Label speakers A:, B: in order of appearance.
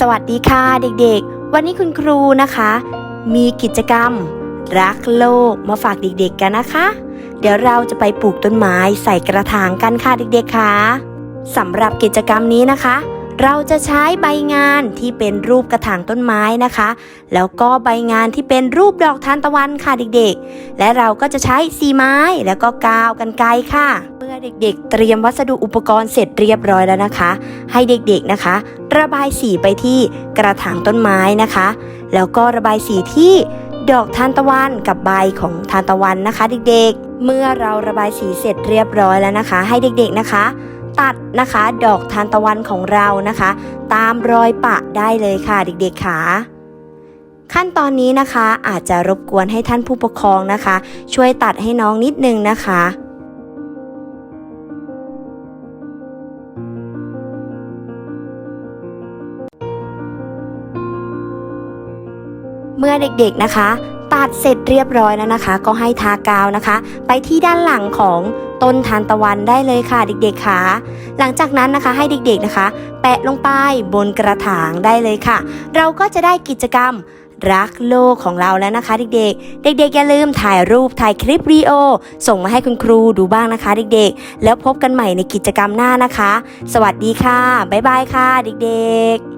A: สวัสดีค่ะเด็กๆ วันนี้คุณครูนะคะ มีกิจกรรม รักโลกมาฝากเด็กๆกันนะคะ เดี๋ยวเราจะไปปลูกต้นไม้ใส่กระถางกันค่ะเด็กๆค่ะสำหรับกิจกรรมนี้นะคะ เราจะใช้ใบงานที่เป็นรูปกระถางต้นไม้นะคะ แล้วก็ใบงานที่เป็นรูปดอกทานตะวันค่ะเด็กๆ และเราก็จะใช้สีไม้แล้วก็กาวกันไกรค่ะ เมื่อเด็กๆ เตรียมวัสดุอุปกรณ์เสร็จเรียบร้อยแล้วนะคะ ให้เด็กๆนะคะ ระบายสีไปที่กระถางต้นไม้นะคะ แล้วก็ระบายสีที่ดอกทานตะวันกับใบของทานตะวันนะคะ เด็กๆ เมื่อเราระบายสีเสร็จเรียบร้อยแล้วนะคะ ให้เด็กๆนะคะ ตัดนะคะดอกทานตะวันของเรานะคะ ตามรอยปะได้เลยค่ะเด็กๆค่ะขั้นตอนนี้นะคะอาจจะรบกวนให้ท่านผู้ปกครองนะคะ ช่วยตัดให้น้องนิดนึงนะคะ เมื่อเด็กๆนะคะตัดเสร็จเรียบร้อยแล้วนะคะ ก็ให้ทากาวนะคะ ไปที่ด้านหลังของต้นทานตะวันได้เลยค่ะ เด็กๆค่ะ หลังจากนั้นนะคะให้เด็กๆนะคะ แปะลงไปบนกระถางได้เลยค่ะ เราก็จะได้กิจกรรมรักโลกของเราแล้วนะคะเด็กๆ เด็กๆอย่าลืมถ่ายรูปถ่ายคลิปวิดีโอ ส่งมาให้คุณครูดูบ้างนะคะ เด็กๆ แล้วพบกันใหม่ในกิจกรรมหน้านะคะ สวัสดีค่ะ บ๊ายบายค่ะ เด็กๆ